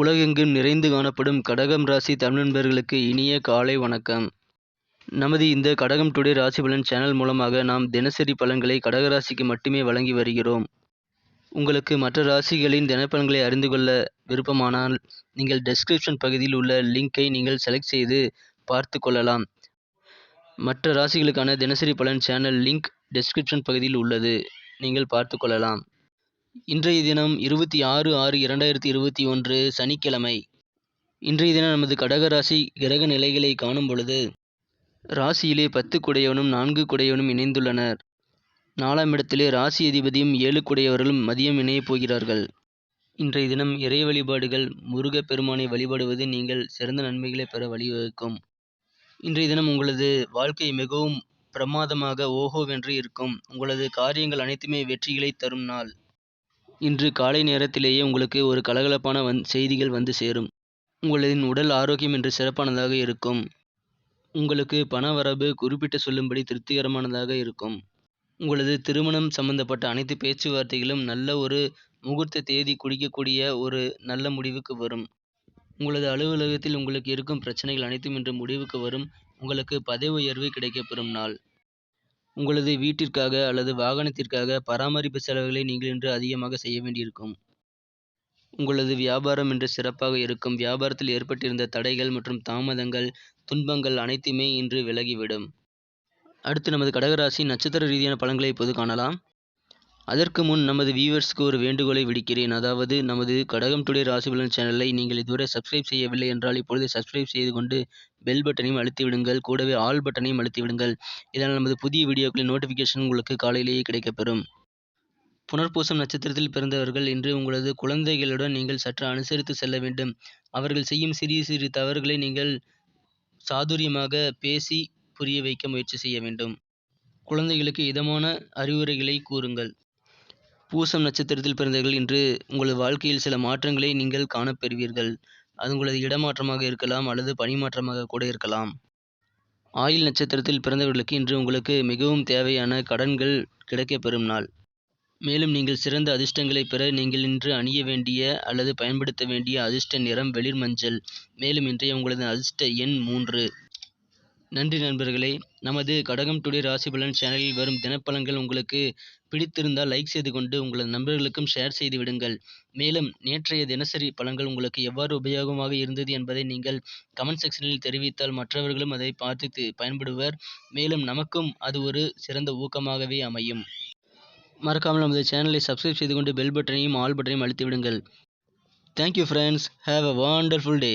உலகெங்கும் நிறைந்து காணப்படும் கடகம் ராசி தமிழ்நண்பர்களுக்கு இனிய காலை வணக்கம். நமது இந்த கடகம் டுடே ராசி பலன் சேனல் மூலமாக நாம் தினசரி பலன்களை கடகராசிக்கு மட்டுமே வழங்கி வருகிறோம். உங்களுக்கு மற்ற ராசிகளின் தினப்பலன்களை அறிந்து கொள்ள விருப்பமானால் நீங்கள் டெஸ்கிரிப்ஷன் பகுதியில் உள்ள லிங்கை நீங்கள் செலக்ட் செய்து பார்த்து கொள்ளலாம். மற்ற ராசிகளுக்கான தினசரி பலன் சேனல் லிங்க் டெஸ்கிரிப்ஷன் பகுதியில் உள்ளது. நீங்கள் பார்த்து கொள்ளலாம். இன்றைய தினம் இருபத்தி ஆறு ஆறு இரண்டாயிரத்தி இருபத்தி ஒன்று சனிக்கிழமை. இன்றைய தினம் நமது கடகராசி கிரக நிலைகளை காணும் பொழுது ராசியிலே பத்து குடையவனும் நான்கு குடையவனும் இணைந்துள்ளனர். நாலாம் இடத்திலே ராசி அதிபதியும் ஏழு குடையவர்களும் மதியம் இணையப் போகிறார்கள். இன்றைய தினம் இறை வழிபாடுகள் முருகப் பெருமானை வழிபடுவது நீங்கள் சிறந்த நன்மைகளை பெற வழிவகுக்கும். இன்றைய தினம் உங்களது வாழ்க்கை மிகவும் பிரமாதமாக ஓஹோவென்று இருக்கும். உங்களது காரியங்கள் அனைத்துமே வெற்றிகளை தரும் நாள். இன்று காலை நேரத்திலேயே உங்களுக்கு ஒரு கலகலப்பான வந் செய்திகள் வந்து சேரும். உங்களின் உடல் ஆரோக்கியம் இன்று சிறப்பானதாக இருக்கும். உங்களுக்கு பண வரவு குறிப்பிட்டு சொல்லும்படி திருப்திகரமானதாக இருக்கும். உங்களது திருமணம் சம்பந்தப்பட்ட அனைத்து பேச்சுவார்த்தைகளும் நல்ல ஒரு முகூர்த்த தேதி குடிக்கக்கூடிய ஒரு நல்ல முடிவுக்கு வரும். உங்களது அலுவலகத்தில் உங்களுக்கு இருக்கும் பிரச்சனைகள் அனைத்தும் இன்று முடிவுக்கு வரும். உங்களுக்கு பதவி உயர்வு கிடைக்கப்பெறும் நாள். உங்களது வீட்டிற்காக அல்லது வாகனத்திற்காக பராமரிப்பு செலவுகளை நீங்கள் இன்று அதிகமாக செய்ய வேண்டியிருக்கும். உங்களது வியாபாரம் இன்று சிறப்பாக இருக்கும். வியாபாரத்தில் ஏற்பட்டிருந்த தடைகள் மற்றும் தாமதங்கள் துன்பங்கள் அனைத்துமே இன்று விலகிவிடும். அடுத்து நமது கடகராசி நட்சத்திர ரீதியான பலன்களை இப்போது காணலாம். அதற்கு முன் நமது வியூவர்ஸ்க்கு ஒரு வேண்டுகோளை விடுக்கிறேன். அதாவது நமது கடகம் டுடே ராசிபலன் சேனலை நீங்கள் இதுவரை சப்ஸ்கிரைப் செய்யவில்லை என்றால் இப்பொழுது சப்ஸ்கிரைப் செய்து கொண்டு பெல் பட்டனையும் அழுத்தி விடுங்கள். கூடவே ஆல் பட்டனையும் அழுத்தி விடுங்கள். இதனால் நமது புதிய வீடியோக்களின் நோட்டிஃபிகேஷன் உங்களுக்கு காலையிலேயே கிடைக்கப்பெறும். புனர்பூசம் நட்சத்திரத்தில் பிறந்தவர்கள் இன்று உங்களது குழந்தைகளுடன் நீங்கள் சற்று அனுசரித்து செல்ல வேண்டும். அவர்கள் செய்யும் சிறிய சிறு தவறுகளை நீங்கள் சாதுரியமாக பேசி புரிய வைக்க முயற்சி செய்ய வேண்டும். குழந்தைகளுக்கு இதமான அறிவுரைகளை கூறுங்கள். பூசம் நட்சத்திரத்தில் பிறந்தவர்கள் இன்று உங்களது வாழ்க்கையில் சில மாற்றங்களை நீங்கள் காணப்பெறுவீர்கள். அது உங்களது இடமாற்றமாக இருக்கலாம் அல்லது பணிமாற்றமாக கூட இருக்கலாம். ஆயில் நட்சத்திரத்தில் பிறந்தவர்களுக்கு இன்று உங்களுக்கு மிகவும் தேவையான கடன்கள் கிடைக்கப்பெறும் நாள். மேலும் நீங்கள் சிறந்த அதிர்ஷ்டங்களை பெற நீங்கள் இன்று அணிய வேண்டிய அல்லது பயன்படுத்த வேண்டிய அதிர்ஷ்ட நிறம் வெளிர் மஞ்சள். மேலும் இன்றைய உங்களது அதிர்ஷ்ட எண் மூன்று. நன்றி நண்பர்களே. நமது கடகம் டுடே ராசி பலன் சேனலில் வரும் தினப்பலன்கள் உங்களுக்கு பிடித்திருந்தால் லைக் செய்து கொண்டு உங்களது நண்பர்களுக்கும் ஷேர் செய்து விடுங்கள். மேலும் நேற்றைய தினசரி பலன்கள் உங்களுக்கு எவ்வாறு உபயோகமாக இருந்தது என்பதை நீங்கள் கமெண்ட் செக்ஷனில் தெரிவித்தால் மற்றவர்களும் அதை பார்த்து பயன்படுவர். மேலும் நமக்கும் அது ஒரு சிறந்த ஊக்கமாகவே அமையும். மறக்காமல் நமது சேனலை சப்ஸ்கிரைப் செய்து கொண்டு பெல் பட்டனையும் ஆல் பட்டனையும் அழுத்தி விடுங்கள். Thank you friends have a wonderful day